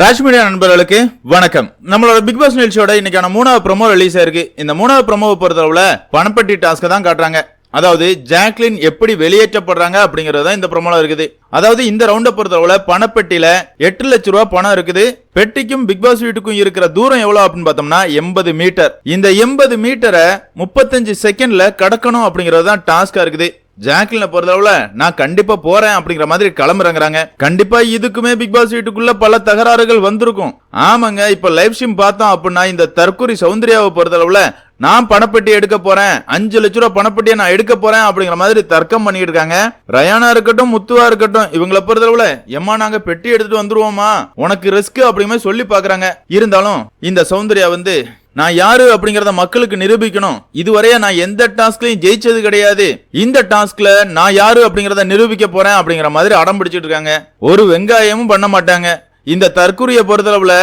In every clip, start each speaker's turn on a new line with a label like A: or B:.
A: ராஜ்மீடியா நண்பர்களுக்கு வணக்கம். நம்மளோட பிக் பாஸ் நிகழ்ச்சியோட இன்னைக்கான மூணாவது ப்ரொமோ ரிலீஸ் ஆயிருக்கு இந்த மூணாவது ப்ரொமோவை பொறுத்தளவுல பணப்பட்டி டாஸ்க் தான் காட்டுறாங்க. அதாவது ஜாக்லின் எப்படி வெளியேற்றப்படுறாங்க அப்படிங்கிறது தான் இந்த ப்ரொமோல இருக்குது. அதாவது இந்த ரவுண்டை பொறுத்தளவுல பணப்பெட்டியில எட்டு லட்ச ரூபா பணம் இருக்குது. பெட்டிக்கும் பிக் பாஸ் வீட்டுக்கும் இருக்கிற தூரம் எவ்வளவு அப்படின்னு பார்த்தோம்னா எண்பது மீட்டர் இந்த எண்பது மீட்டரை முப்பத்தஞ்சு செகண்ட்ல கடக்கணும் அப்படிங்கறது தான் டாஸ்கா இருக்குது. ஜாக்லின பொறுத்தளவுல நான் கண்டிப்பா போறேன் அப்படிங்கிற மாதிரி கிளம்புறங்கிறாங்க. கண்டிப்பா இதுக்குமே பிக் பாஸ் வீட்டுக்குள்ள பல தகராறுகள் வந்திருக்கும். ஆமாங்க இப்ப லைவ் ஸ்ட்ரீம் பார்த்தோம் அப்படின்னா இந்த தற்கொலை சௌந்தர்யாவை பொறுத்தளவுல நான் பணப்பெட்டி எடுக்க போறேன். அஞ்சு லட்ச ரூபா பணப்பெட்டியை நான் எடுக்க போறேன் அப்படிங்கிற மாதிரி தர்க்கம் பண்ணிட்டு இருக்காங்க. ரயானா இருக்கட்டும் முத்துவா இருக்கட்டும் இவங்கள பொறுத்தளவுல எம்மா நாங்க பெட்டி எடுத்துட்டு வந்துருவோமா? உனக்கு ரிஸ்க் அப்படிங்கிற மாதிரி சொல்லி பாக்குறாங்க இருந்தாலும் இந்த சௌந்தர்யா வந்து நான் யாரு அப்படிங்கறத மக்களுக்கு நிரூபிக்கணும். இதுவரைய நான் எந்த டாஸ்க்லயும் ஜெயிச்சது கிடையாது. இந்த டாஸ்க்ல நான் யாரு அப்படிங்கறத நிரூபிக்க போறேன் அப்படிங்கிற மாதிரி அடம் பிடிச்சிட்டு இருக்காங்க. ஒரு வெங்காயமும் பண்ண மாட்டாங்க. இந்த தற்கொலைய பொறுத்தளவுல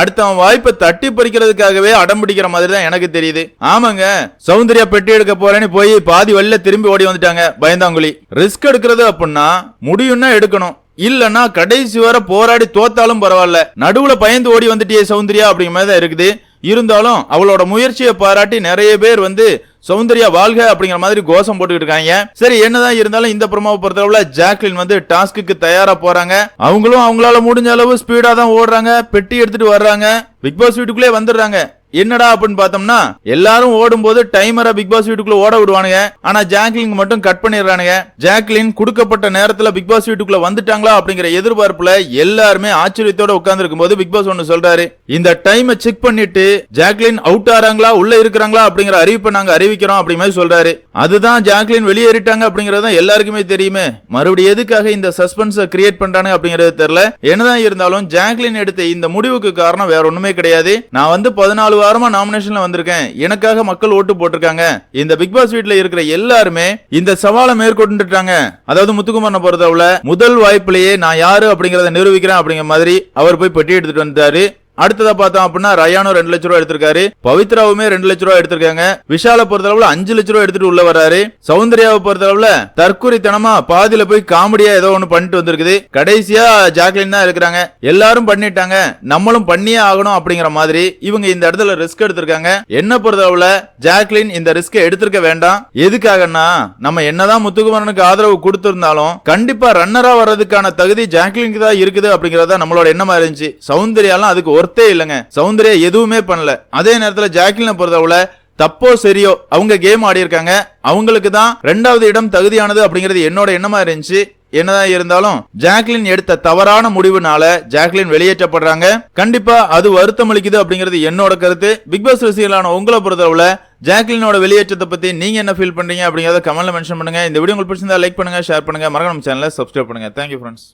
A: அடுத்தவன் வாய்ப்பை தட்டி பறிக்கிறதுக்காகவே அடம் பிடிக்கிற மாதிரி தான் எனக்கு தெரியுது. ஆமாங்க சௌந்தர்யா பெட்டி எடுக்க போறேன்னு போய் பாதி வழியில திரும்பி ஓடி வந்துட்டாங்க பயந்தாங்குழி. ரிஸ்க் எடுக்கிறது அப்படின்னா முடியும்னா எடுக்கணும். இல்லன்னா கடைசி வரை போராடி தோத்தாலும் பரவாயில்ல. நடுவுல பயந்து ஓடி வந்துட்டியே சௌந்தர்யா அப்படிங்கிற மாதிரி தான் இருக்குது. இருந்தாலும் அவளோட முயற்சியை பாராட்டி நிறைய பேர் வந்து சௌந்தர்யா வாழ்க அப்படிங்கிற மாதிரி கோஷம் போட்டுக்கிட்டு இருக்காங்க. சரி என்னதான் இருந்தாலும் இந்த ப்ரோமோவை பொறுத்தளவுல ஜாக்லின் வந்து டாஸ்க்கு தயாரா போறாங்க. அவங்களும் அவங்களால முடிஞ்ச அளவு ஸ்பீடா தான் ஓடுறாங்க. பெட்டி எடுத்துட்டு வர்றாங்க. பிக் பாஸ் வீட்டுக்குள்ளே வந்துடுறாங்க. என்னடா அப்படின்னு பார்த்தோம்னா எல்லாரும் ஓடும்போது டைமரை பிக் பாஸ் வீட்டுக்குள்ள ஓட விடுவானுங்க. ஆனா ஜாக்லின் மட்டும் கட் பண்ணிடுறானுங்க. ஜாக்லின் கொடுக்கப்பட்ட நேரத்துல பிக் பாஸ் வீட்டுக்குள்ள வந்துட்டாங்களா அப்படிங்கிற எதிர்பார்ப்புல எல்லாருமே ஆச்சரியத்தோட உட்கார்ந்து இருக்கும்போது பிக் பாஸ் ஒன்னு சொல்றாரு. இந்த டைமை செக் பண்ணிட்டு ஜாக்லின் அவுட் ஆறாங்களா உள்ள இருக்கிறாங்களா அப்படிங்கிற அறிவிப்பை நாங்க அறிவிக்கிறோம் அப்படி மாதிரி சொல்றாரு. அதுதான் ஜாக்லின் வெளியேறிட்டாங்க அப்படிங்கறது எல்லாருக்குமே தெரியுமே. மறுபடியும் எதுக்காக இந்த சஸ்பென்ஸை கிரியேட் பண்றாங்க அப்படிங்கறது தெரியல. என்னதான் இருந்தாலும் ஜாக்லின் எடுத்த இந்த முடிவுக்கு காரணம் வேற ஒண்ணுமே கிடையாது. நான் வந்து பதினாலு வாரமா நாமினேஷன்ல வந்திருக்கேன். எனக்காக மக்கள் ஓட்டு போட்டிருக்காங்க. இந்த பிக் பாஸ் வீட்ல இருக்கிற எல்லாருமே இந்த சவாலை மேற்கொண்டுட்டாங்க. அதாவது முத்துக்குமரனை பொறுத்தவரை முதல் வாய்ப்பிலேயே நான் யாரு அப்படிங்கறத நிரூபிக்கிறேன் அப்படிங்கிற மாதிரி அவர் போய் பெட்டி எடுத்துட்டு வந்தாரு அடுத்ததா பார்த்தோம் அப்படின்னா ரயானும் ரெண்டு லட்ச ரூபா எடுத்திருக்காரு. பவித்ராவுமே ரெண்டு லட்ச ரூபா எடுத்திருக்காங்க. விஷால பொறுத்தளவுல அஞ்சு லட்ச ரூபா எடுத்துட்டு உள்ள வராரு. சௌந்தர்யாவை பொறுத்தளவுல தற்குறித்தனமா பாதியில போய் காமெடியா ஏதோ ஒண்ணு பண்ணிட்டு வந்திருக்குது. கடைசியா ஜாக்லின் தான் இருக்கிறாங்க. எல்லாரும் பண்ணிட்டாங்க. நம்மளும் பண்ணியே ஆகணும் அப்படிங்கிற மாதிரி இவங்க இந்த இடத்துல ரிஸ்க் எடுத்திருக்காங்க. என்ன பொறுத்தளவுல ஜாக்லின் இந்த ரிஸ்க் எடுத்திருக்க வேண்டாம். எதுக்காகன்னா நம்ம என்னதான் முத்துக்குமரனுக்கு ஆதரவு கொடுத்திருந்தாலும் கண்டிப்பா ரன்னரா வர்றதுக்கான தகுதி ஜாக்லினுக்கு தான் இருக்குது அப்படிங்கறத நம்மளோட எண்ணமா இருந்துச்சு. சௌந்தர்யாலாம் அதுக்கு ஒரு ஒர்த்தே இல்லைங்க. சௌந்தர்யா எதுவுமே பண்ணல. அதே நேரத்துல ஜாக்லினை பொறுத்தளவுல தப்போ சரியோ அவங்க கேம் ஆடி இருக்காங்க. அவங்களுக்கு தான் ரெண்டாவது இடம் தகுதியானது அப்படிங்கிறது என்னோட எண்ணமா இருந்துச்சு. என்னதான் இருந்தாலும் ஜாக்லின் எடுத்த தவறான முடிவுனால ஜாக்லின் வெளியேற்றப்படுறாங்க. கண்டிப்பா அது வருத்தம் அளிக்குது அப்படிங்கிறது என்னோட கருத்து. பிக் பாஸ் ரசிகர்களான உங்களை பொறுத்தளவுல ஜாக்லினோட வெளியேற்றத்தை பத்தி நீங்க என்ன ஃபீல் பண்றீங்க அப்படிங்கறத கமெண்ட்ல மென்ஷன் பண்ணுங்க. இந்த வீடியோ உங்களுக்கு பிடிச்சிருந்தா லைக் பண்ணுங்க ஷேர் பண்ணுங்க. மறக்காம சேனலை சப்ஸ்கிரைப் பண்ணுங்க. Thank you friends